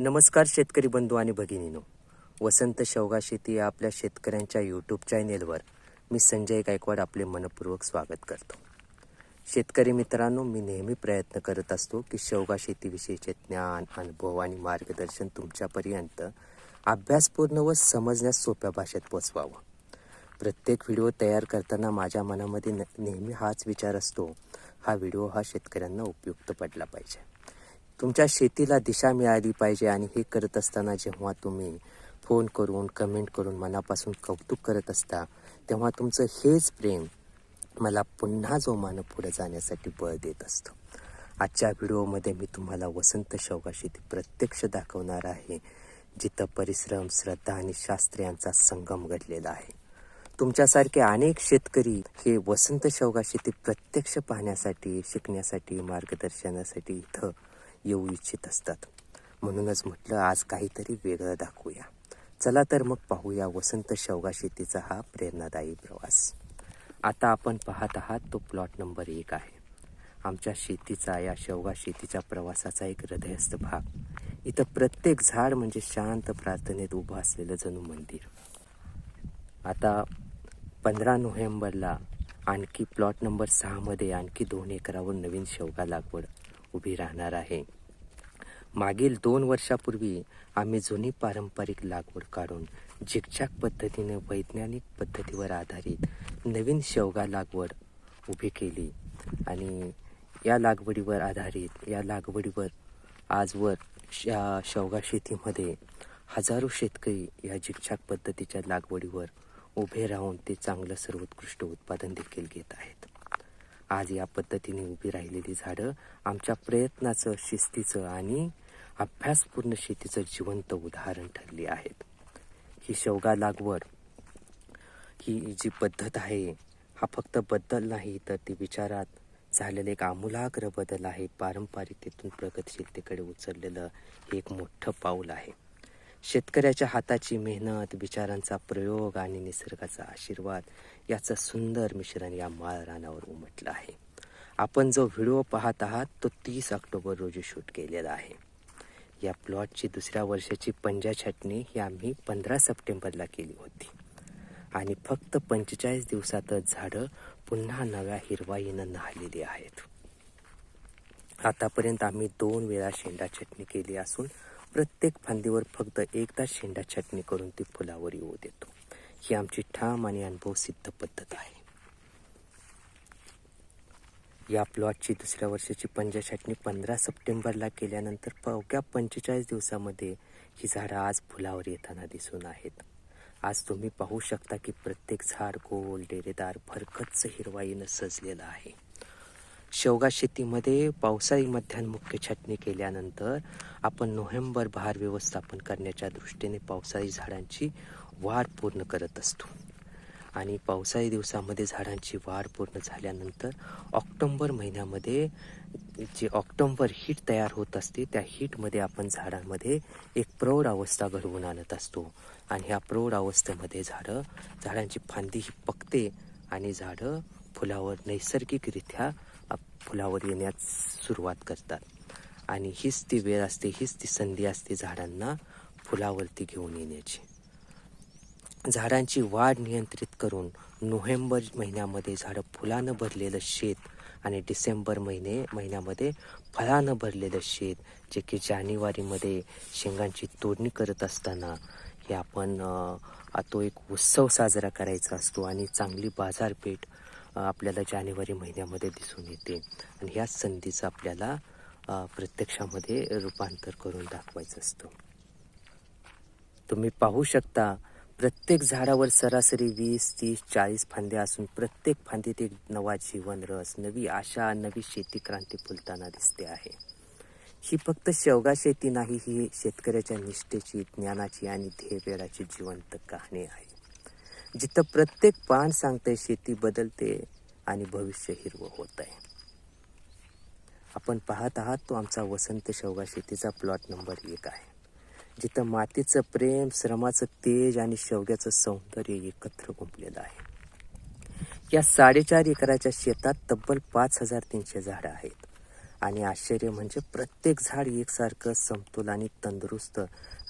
नमस्कार शेतकरी बंधू आणि भगिनीनो. वसंत शेवगा शेती या आपल्या शेतकऱ्यांच्या यूट्यूब चॅनेलवर मी संजय गायकवाड आपले मनपूर्वक स्वागत करतो. शेतकरी मित्रांनो मी नेहमी प्रयत्न करत असतो की शेवगा शेतीविषयीचे ज्ञान अनुभव आणि मार्गदर्शन तुमच्यापर्यंत अभ्यासपूर्ण व समजण्यास सोप्या भाषेत पोचवावं. प्रत्येक व्हिडिओ तयार करताना माझ्या मनामध्ये न नेहमी हाच विचार असतो हा व्हिडिओ हा शेतकऱ्यांना उपयुक्त पडला पाहिजे. तुमच्या शेतीला दिशा मिळाली पाहिजे आणि हे करत असताना जेव्हा तुम्ही फोन करून कमेंट करून मनापासून कौतुक करत असता तेव्हा तुमचं हेच प्रेम मला पुन्हा जोमानं पुढे जाण्यासाठी बळ देत असतं. आजच्या व्हिडिओमध्ये मी तुम्हाला वसंत शेवगा शेती प्रत्यक्ष दाखवणार आहे जिथं परिश्रम श्रद्धा आणि शास्त्र यांचा संगम घडलेला आहे. तुमच्यासारखे अनेक शेतकरी हे वसंत शेवगा शेती प्रत्यक्ष पाहण्यासाठी शिकण्यासाठी मार्गदर्शनासाठी इथं येऊ इच्छित असतात. म्हणूनच म्हटलं आज काहीतरी वेगळं दाखवूया. चला तर मग पाहूया वसंत शेवगा शेतीचा हा प्रेरणादायी प्रवास. आता आपण पाहत आहात तो प्लॉट नंबर एक आहे. आमच्या शेतीचा या शेवगा शेतीच्या प्रवासाचा एक हृदयस्थ भाग. इथं प्रत्येक झाड म्हणजे शांत प्रार्थनेत उभं असलेलं जणू मंदिर. आता पंधरा नोव्हेंबरला आणखी प्लॉट नंबर सहामध्ये आणखी दोन एकरावर नवीन शेवगा लागवड उभी राहणार आहे. मागील दोन वर्षापूर्वी आम्ही जुनी पारंपरिक लागवड काढून झिकझॅक पद्धतीने वैज्ञानिक पद्धतीवर आधारित नवीन शेवगा लागवड उभी केली आणि या लागवडीवर आधारित या लागवडीवर आजवर शा शेवगा शेतीमध्ये हजारो शेतकरी या झिकझॅक पद्धतीच्या लागवडीवर उभे राहून ते चांगलं सर्वोत्कृष्ट उत्पादन देखील घेत आहेत. आज या पद्धतीने उभी राहिलेली झाडं आमच्या प्रयत्नाचं शिस्तीचं आणि अभ्यासपूर्ण शेतीचं जिवंत उदाहरण ठरली आहेत. ही शेवगा लागवड ही जी पद्धत आहे हा फक्त बदल नाही तर ती विचारात झालेलं एक आमूलाग्र बदल आहे. पारंपरिकतेतून प्रगतशीलतेकडे उचललेलं हे एक मोठं पाऊल आहे. शेतकऱ्याच्या हाताची मेहनत विचारांचा प्रयोग आणि निसर्गाचा आशीर्वाद याचं सुंदर मिश्रण या माळ रानावर उमटलं आहे. आपण जो व्हिडिओ पाहत आहात तो तीस ऑक्टोबर रोजी शूट केलेला आहे. या प्लॉटची दुसऱ्या वर्षाची पंजा छाटणी ही आम्ही पंधरा सप्टेंबरला केली होती. आणि फक्त पंचेचाळीस दिवसातच झाडं पुन्हा नव्या हिरवाईनं न्हालेली आहेत. आतापर्यंत आम्ही दोन वेळा शेंडा छटणी केली असून प्रत्येक फांदीवर फक्त एकदा शेंडा छटणी करून ती फुलावर येऊ देतो. ही आमची ठाम आणि अनुभव सिद्ध पद्धत आहे. या प्लॉटची दुसऱ्या वर्षाची पंजाछाटणी पंधरा सप्टेंबरला केल्यानंतर अवघ्या पंचेचाळीस दिवसामध्ये ही झाडं आज फुलावर येताना दिसून आहेत. आज तुम्ही पाहू शकता की प्रत्येक झाड गोल डेरेदार भरकच्च हिरवाईनं सजलेलं आहे. शेवगा शेतीमध्ये पावसाळी मध्यान्मुख्य छटणी केल्यानंतर आपण नोव्हेंबर बहार व्यवस्थापन करण्याच्या दृष्टीने पावसाळी झाडांची वाढ पूर्ण करत असतो. आणि पावसाळी दिवसामध्ये झाडांची वाढ पूर्ण झाल्यानंतर ऑक्टोंबर महिन्यामध्ये जे ऑक्टोंबर हीट तयार होत असते त्या हीटमध्ये आपण झाडांमध्ये एक प्रौढ अवस्था घडवून आणत असतो. आणि ह्या प्रौढ अवस्थेमध्ये झाडं झाडांची फांदी ही पकते आणि झाडं फुलावर नैसर्गिकरित्या फुलावर येण्यास सुरुवात करतात. आणि हीच ती वेळ असते हीच ती संधी असते झाडांना फुलावरती घेऊन येण्याची. झाडांची वाढ नियंत्रित करून नोव्हेंबर महिन्यामध्ये झाडं फुलानं भरलेलं शेत आणि डिसेंबर महिने महिन्यामध्ये फळानं भरलेलं शेत जे की जानेवारीमध्ये शेंगांची तोडणी करत असताना हे आपण तो एक उत्सव साजरा करायचा असतो आणि चांगली बाजारपेठ आपल्याला जानेवारी महिन्यामध्ये दिसून येते. आणि ह्याच संधीचं आपल्याला प्रत्यक्षामध्ये रूपांतर करून दाखवायचं असतं. तुम्ही पाहू शकता प्रत्येक झाडावर सरासरी वीस तीस चाळीस फांद्या असून प्रत्येक फांदीत एक नवा जीवन रस नवी आशा नवी शेती क्रांती फुलताना दिसते आहे. ही फक्त शेवगा शेती नाही ही शेतकऱ्याच्या निष्ठेची ज्ञानाची आणि ध्येयवेळाची जिवंत कहाणी आहे. जिथं प्रत्येक पान सांगतंय शेती बदलते आणि भविष्य हिरवं होत आहे आपण पाहत आहात तो आमचा वसंत शेवगा शेतीचा प्लॉट नंबर एक आहे. जिथं मातीचं प्रेम श्रमाचं तेज आणि शेवग्याचं सौंदर्य एकत्र गुंपलेलं आहे. या साडेचार एकराच्या शेतात तब्बल पाच हजार तीनशे झाडं आहेत. आणि आश्चर्य म्हणजे प्रत्येक झाड एकसारखं समतोल आणि तंदुरुस्त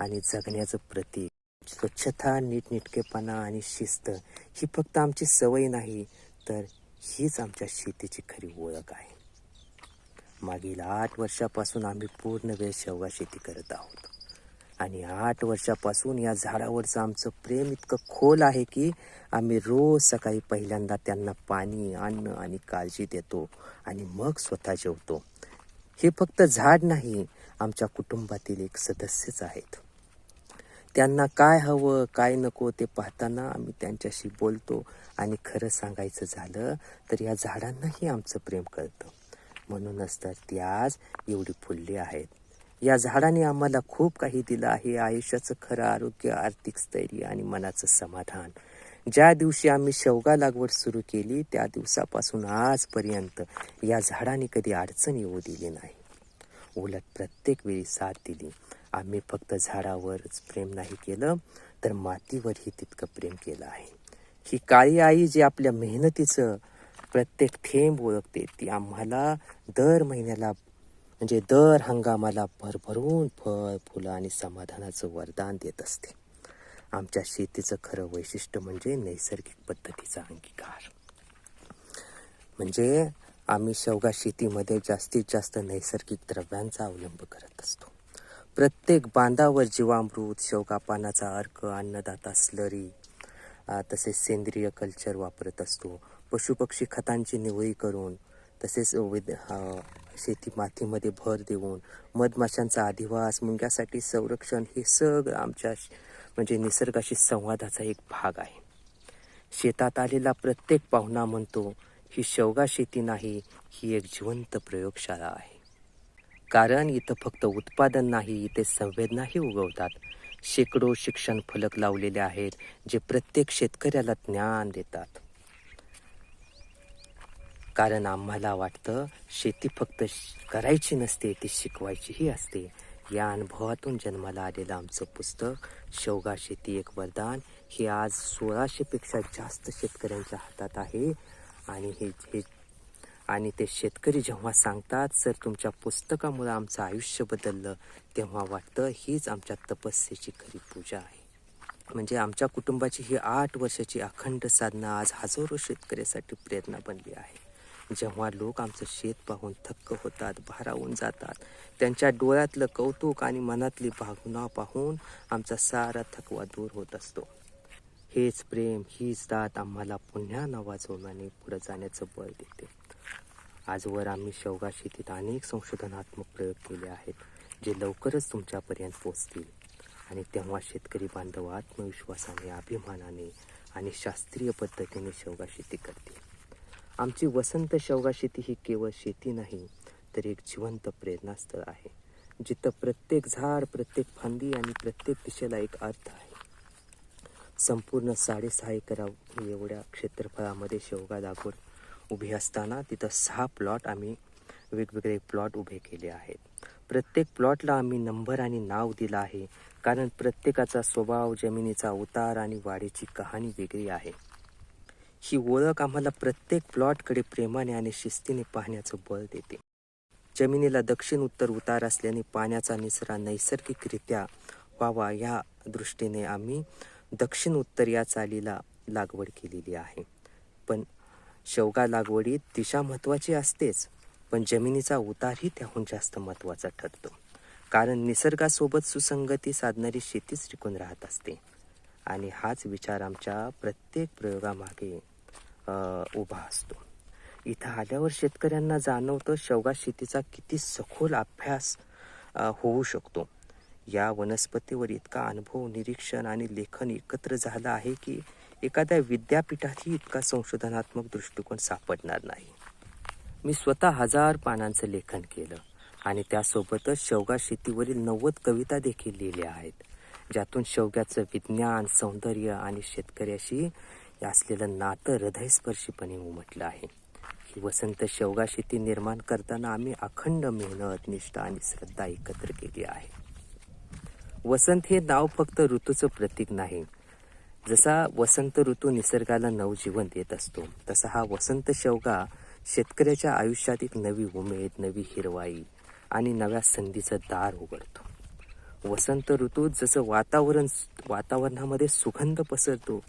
आणि जगण्याचं प्रतीक स्वच्छता नीटनेटकेपणा आणि शिस्त ही फक्त आमची सवय नाही तर हीच आमच्या शेतीची खरी ओळख आहे. मागील आठ वर्षापासून आम्ही पूर्ण वेळ शेवगा शेती करत आहोत. आणि आठ वर्षापासून या झाडावरचं आमचं प्रेम इतकं खोल आहे की आम्ही रोज सकाळी पहिल्यांदा त्यांना पाणी अन्न आणि काळजी देतो आणि मग स्वतः जेवतो. हे फक्त झाड नाही आमच्या कुटुंबातील एक सदस्यच आहेत. त्यांना काय हवं काय नको ते पाहताना आम्ही त्यांच्याशी बोलतो आणि खरं सांगायचं झालं तर या झाडांनाही आमचं प्रेम कळतं. म्हणूनच तर ती आज एवढी फुलली आहेत. या झाडाने आम्हाला खूप काही दिलं आहे. आयुष्याचं खरं आरोग्य आर्थिक स्थैर्य आणि मनाचं समाधान. ज्या दिवशी आम्ही शेवगा लागवड सुरू केली त्या दिवसापासून आजपर्यंत या झाडाने कधी अडचण येऊ दिली नाही. उलट प्रत्येक वेळी साथ दिली. आम्ही फक्त झाडावरच प्रेम नाही केलं तर मातीवरही तितकं प्रेम केलं आहे. ही काळी आई जी आपल्या मेहनतीचं प्रत्येक थेंब ओळखते ती आम्हाला दर महिन्याला म्हणजे दर हंगामाला भरभरून फळ फुलं आणि समाधानाचं वरदान देत असते. आमच्या शेतीचं खरं वैशिष्ट्य म्हणजे नैसर्गिक पद्धतीचा अंगीकार. म्हणजे आम्ही शेवगा शेतीमध्ये जास्तीत जास्त नैसर्गिक द्रव्यांचा अवलंब करत असतो. प्रत्येक बांधावर जीवामृत शेवगा पानाचा अर्क अन्नदाता स्लरी तसेच सेंद्रिय कल्चर वापरत असतो. पशुपक्षी खतांची निवळी करून तसेच विद शेती मातीमध्ये भर देऊन मधमाशांचा अधिवास मुंग्यासाठी संरक्षण हे सगळं आमच्या म्हणजे निसर्गाशी संवादाचा एक भाग आहे. शेतात आलेला प्रत्येक पाहुणा म्हणतो ही शेवगा शेती नाही ही एक जिवंत प्रयोगशाळा आहे. कारण इथं फक्त उत्पादन नाही इथे संवेदनाही उगवतात. शेकडो शिक्षण फलक लावलेले आहेत जे प्रत्येक शेतकऱ्याला ज्ञान देतात. कारण आम्हाला वाटतं शेती फक्त श- करायची नसते ती शिकवायचीही असते. या अनुभवातून जन्माला आलेलं आमचं पुस्तक शेवगा शेती एक वरदान हे आज सोळाशेपेक्षा जास्त शेतकऱ्यांच्या हातात आहे. आणि हे हे आणि ते शेतकरी जेव्हा सांगतात सर तुमच्या पुस्तकामुळे आमचं आयुष्य बदललं तेव्हा वाटतं हीच आमच्या तपस्येची खरी पूजा आहे. म्हणजे आमच्या कुटुंबाची ही आठ वर्षाची अखंड साधना आज हजारो शेतकऱ्यासाठी प्रेरणा बनली आहे. जेव्हा लोक आमचं शेत पाहून थक्क होतात भारावून जातात त्यांच्या डोळ्यातलं कौतुक आणि मनातली भावना पाहून आमचा सारा थकवा दूर होत असतो. हेच प्रेम हीच दात आम्हाला पुन्हा नवाजवून पुढे जाण्याचं बळ देते. आजवर आम्ही शेवगा शेतीत अनेक संशोधनात्मक प्रयोग केले आहेत जे लवकरच तुमच्यापर्यंत पोचतील आणि तेव्हा शेतकरी बांधव आत्मविश्वासाने अभिमानाने आणि शास्त्रीय पद्धतीने शेवगा शेती करतील. आमची वसंत शेवगा शेती ही केवळ शेती नाही तर एक जिवंत प्रेरणास्थळ आहे जिथं प्रत्येक झाड प्रत्येक फांदी आणि प्रत्येक दिशेला एक अर्थ आहे. संपूर्ण साडेसहा एकरा एवढ्या क्षेत्रफळामध्ये शेवगा लागवड उभी असताना तिथं सहा प्लॉट आम्ही वेगवेगळे प्लॉट उभे केले आहेत. प्रत्येक प्लॉटला आम्ही नंबर आणि नाव दिलं आहे. कारण प्रत्येकाचा स्वभाव जमिनीचा उतार आणि वाढीची कहाणी वेगळी आहे. ही ओळख आम्हाला प्रत्येक प्लॉटकडे प्रेमाने आणि शिस्तीने पाहण्याचं बळ देते. जमिनीला दक्षिण उत्तर उतार असल्याने पाण्याचा निचरा नैसर्गिकरित्या व्हावा या दृष्टीने आम्ही दक्षिण उत्तर या चालीला लागवड केलेली आहे. पण शेवगा लागवडीत दिशा महत्त्वाची असतेच पण जमिनीचा उतारही त्याहून जास्त महत्त्वाचा ठरतो. कारण निसर्गासोबत सुसंगती साधणारी शेतीच टिकून राहत असते. आणि हाच विचार आमच्या प्रत्येक प्रयोगामागे उभा असतो. इथं आल्यावर शेतकऱ्यांना जाणवतं शेवगा शेतीचा किती सखोल अभ्यास होऊ शकतो. या वनस्पतीवर इतका अनुभव निरीक्षण आणि लेखन एकत्र झालं आहे की एखाद्या विद्यापीठातही इतका संशोधनात्मक दृष्टिकोन सापडणार नाही. मी स्वतः हजार पानांचं लेखन केलं आणि त्यासोबतच शेवगा शेतीवरील नव्वद कविता देखील लिहिल्या आहेत ज्यातून शेवग्याचं विज्ञान सौंदर्य आणि शेतकऱ्याशी असलेलं नातं हृदयस्पर्शीपणे उमटलं आहे. ही वसंत शेवगा शेती निर्माण करताना आम्ही अखंड मेहनत निष्ठा आणि श्रद्धा एकत्र केली आहे. वसंत हे नाव फक्त ऋतूचं प्रतीक नाही जसा वसंत ऋतू निसर्गाला नवजीवन देत असतो तसा हा वसंत शेवगा शेतकऱ्याच्या आयुष्यात एक नवी उमेद नवी हिरवाई आणि नव्या संधीचं दार उघडतो. वसंत ऋतूत जसं वातावरण वातावरणामध्ये सुगंध पसरतो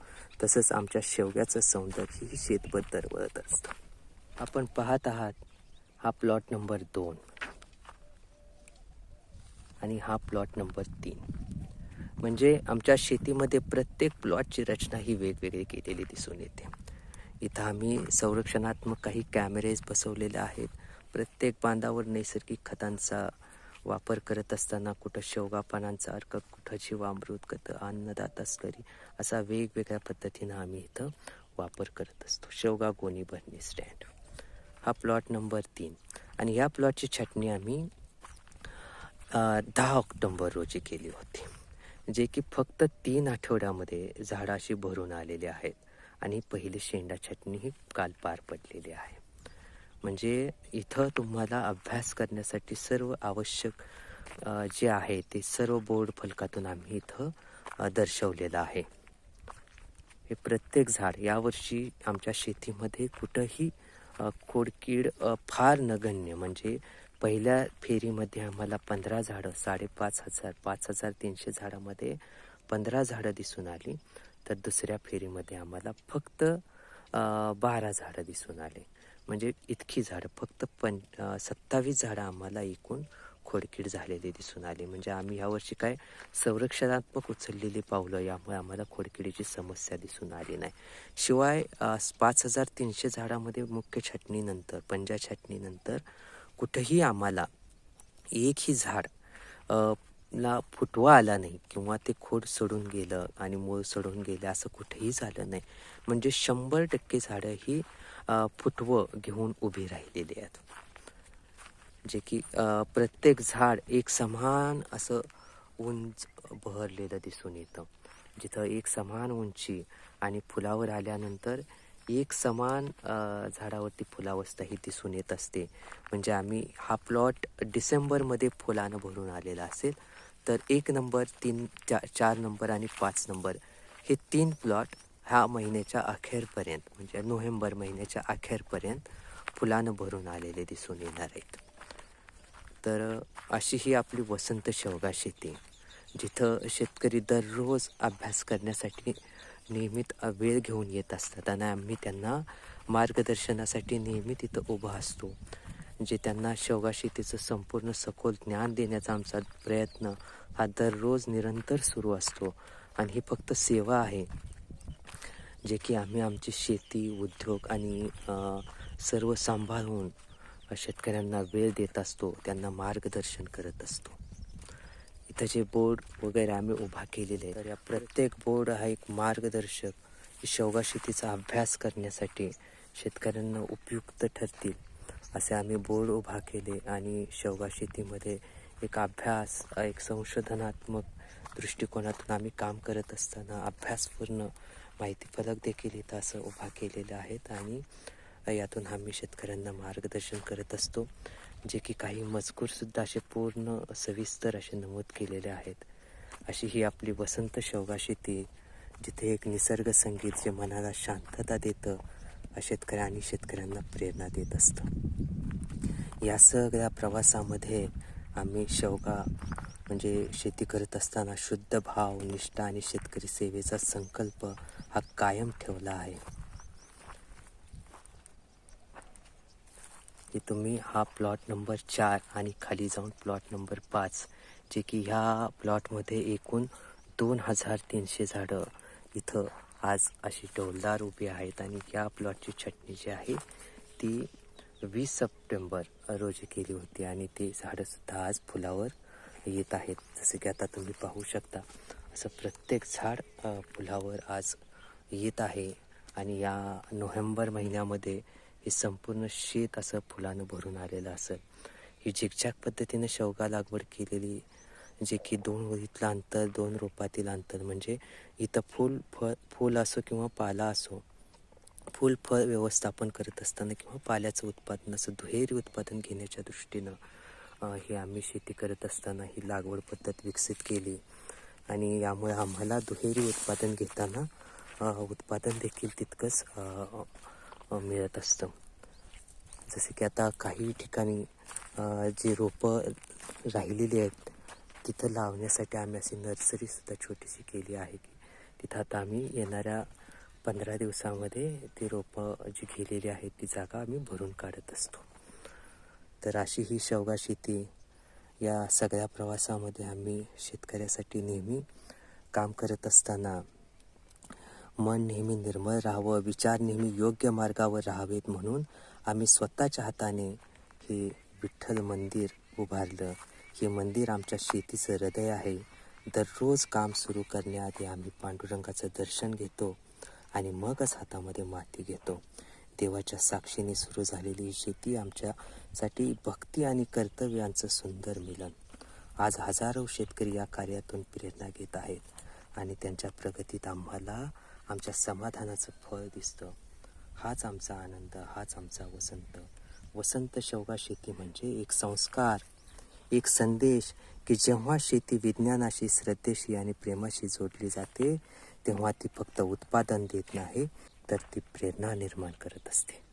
तसंच आमच्या शेवग्याचं सौंदर्यही शेतभर दरवळत असतं. आपण पाहत आहात हा प्लॉट नंबर दोन. आणि हा प्लॉट नंबर तीन. म्हणजे आमच्या शेतीमध्ये प्रत्येक प्लॉटची रचना ही वेगवेगळी केलेली दिसून येते. इथं आम्ही संरक्षणात्मक काही कॅमेरेज बसवलेले आहेत. प्रत्येक बांधावर नैसर्गिक खतांचा वापर करत असताना कुठं शेवगा पानांचा अर्क कुठं जीवामृत खतं अन्नदाता स्लरी असा वेगवेगळ्या पद्धतीनं आम्ही इथं वापर करत असतो. शेवगा गोणी भरणी स्टँड हा प्लॉट नंबर तीन. आणि या प्लॉटची छटणी आम्ही दहा ऑक्टोंबर रोजी केली होती. जे की फक्त तीन आठवड्यामध्ये झाडं अशी भरून आलेली आहेत आणि पहिली शेंडा छटणी ही काल पार पडलेली आहे. म्हणजे इथं तुम्हाला अभ्यास करण्यासाठी सर्व आवश्यक जे आहे ते सर्व बोर्ड फलकातून आम्ही इथं दर्शवलेलं आहे. हे प्रत्येक झाड यावर्षी आमच्या शेतीमध्ये कुठंही खोडकीड फार नगण्य म्हणजे पहिल्या फेरीमध्ये आम्हाला पंधरा झाडं साडेपाच हजार पाच हजार तीनशे झाडामध्ये पंधरा झाडं दिसून आली. तर दुसऱ्या फेरीमध्ये आम्हाला फक्त बारा झाडं दिसून आले. म्हणजे इतकी झाडं फक्त पं सत्तावीस झाडं आम्हाला एकूण खोडकीड झालेली दिसून आली. म्हणजे आम्ही यावर्षी काय संरक्षणात्मक उचललेली पावलं यामुळे आम्हाला खोडकिडीची समस्या दिसून आली नाही. शिवाय पाच हजार तीनशे झाडामध्ये मुख्य छाटणीनंतर पंजा छाटणीनंतर कुठंही आम्हाला एकही झाड ला फुटवा आला नाही किंवा ते खोड सोडून गेलं आणि मूळ सोडून गेलं असं कुठेही झालं नाही. म्हणजे शंभर टक्के झाडं ही फुटवं घेऊन उभी राहिलेली आहेत. जे की प्रत्येक झाड एक समान असं उंच बहरलेलं दिसून येतं. जिथं एक समान उंची आणि फुलावर आल्यानंतर एक समान झाडावरती फुलावस्था ही दिसून येत असते. म्हणजे आम्ही हा प्लॉट डिसेंबरमध्ये फुलानं भरून आलेला असेल तर एक नंबर तीन चा चार नंबर आणि पाच नंबर हे तीन प्लॉट ह्या महिन्याच्या अखेरपर्यंत म्हणजे नोव्हेंबर महिन्याच्या अखेरपर्यंत फुलानं भरून आलेले दिसून येणार आहेत. तर अशी ही आपली वसंत शेवगा शेती जिथं शेतकरी दररोज अभ्यास करण्यासाठी नियमित वेळ घेऊन येत असतात आणि आम्ही त्यांना मार्गदर्शनासाठी नेहमी तिथं उभा असतो जे त्यांना शेवगा शेतीचं संपूर्ण सखोल ज्ञान देण्याचा आमचा प्रयत्न हा दररोज निरंतर सुरू असतो आणि ही फक्त सेवा आहे जे की आम्ही आमची शेती उद्योग आणि सर्व सांभाळून शेतकऱ्यांना वेळ देत असतो त्यांना मार्गदर्शन करत असतो. इथं जे बोर्ड वगैरे आम्ही उभा केलेले आहे, तर या प्रत्येक बोर्ड हा एक मार्गदर्शक शेवगा शेतीचा अभ्यास करण्यासाठी शेतकऱ्यांना उपयुक्त ठरतील असे आम्ही बोर्ड उभा केले आणि शेवगा शेतीमध्ये एक अभ्यास एक संशोधनात्मक दृष्टिकोनातून आम्ही काम करत असताना अभ्यासपूर्ण माहिती फलक देखील इथं असं उभा केलेले आहेत आणि यातून आम्ही शेतकऱ्यांना मार्गदर्शन करत असतो. जे की काही मजकूरसुद्धा असे पूर्ण सविस्तर असे नमूद केलेले आहेत. अशी ही आपली वसंत शेवगा शेती जिथे एक निसर्ग संगीत जे मनाला शांतता देतं शेतकऱ्या आणि शेतकऱ्यांना प्रेरणा देत असतं. या सगळ्या प्रवासामध्ये आम्ही शेवगा म्हणजे शेती करत असताना शुद्ध भाव निष्ठा आणि शेतकरी सेवेचा संकल्प हा कायम ठेवला आहे. की तुम्ही हा प्लॉट नंबर चार आणि खाली जाऊन प्लॉट नंबर पाच जे की ह्या प्लॉटमध्ये एकूण दोन हजार तीनशे झाडं इथं आज अशी डौलदार उभी आहेत आणि या प्लॉटची छटणी जी आहे ती वीस सप्टेंबर रोजी केली होती आणि ती झाडंसुद्धा आज फुलावर येत आहेत. जसं की आता तुम्ही पाहू शकता असं प्रत्येक झाड फुलावर आज येत आहे. आणि या नोव्हेंबर महिन्यामध्ये हे संपूर्ण शेत असं फुलानं भरून आलेलं असं ही झिकझॅक पद्धतीनं शेवगा लागवड केलेली जे की दोन ओळीतलं अंतर दोन रोपातील अंतर म्हणजे इथं फूल फळ फूल असो किंवा पाला असो फूल फळ व्यवस्थापन करत असताना किंवा पाल्याचं उत्पादन असं दुहेरी उत्पादन घेण्याच्या दृष्टीनं ही आम्ही शेती करत असताना ही लागवड पद्धत विकसित केली. आणि यामुळे आम्हाला दुहेरी उत्पादन घेताना उत्पादन देखील तितकंच मिळत असतं. जसे की आता काही ठिकाणी जी रोपं राहिलेली आहेत तिथं लावण्यासाठी आम्ही अशी नर्सरीसुद्धा छोटीशी केली आहे की तिथं आता आम्ही येणाऱ्या पंधरा दिवसामध्ये ती रोपं जी गेलेली आहेत ती जागा आम्ही भरून काढत असतो. तर अशी ही शेवगा शेती या सगळ्या प्रवासामध्ये आम्ही शेतकऱ्यासाठी नेहमी काम करत असताना मन नेहमी निर्मळ राहावं विचार नेहमी योग्य मार्गावर राहावेत म्हणून आम्ही स्वतःच्या हाताने हे विठ्ठल मंदिर उभारलं. हे मंदिर आमच्या शेतीचं हृदय आहे. दररोज काम सुरू करण्याआधी आम्ही पांडुरंगाचं दर्शन घेतो आणि मगच हातामध्ये माती घेतो. देवाच्या साक्षीने सुरू झालेली ही शेती आमच्यासाठी भक्ती आणि कर्तव्यांचं सुंदर मिलन. आज हजारो शेतकरी या कार्यातून प्रेरणा घेत आहेत आणि त्यांच्या प्रगतीत आम्हाला आमच्या समाधानाचं फळ दिसतं. हाच आमचा आनंद हाच आमचा वसंत. वसंत शेवगा शेती म्हणजे एक संस्कार एक संदेश की जेव्हा शेती विज्ञानाशी श्रद्धेशी आणि प्रेमाशी जोडली जाते तेव्हा ती फक्त उत्पादन देत नाही तर ती प्रेरणा निर्माण करत असते.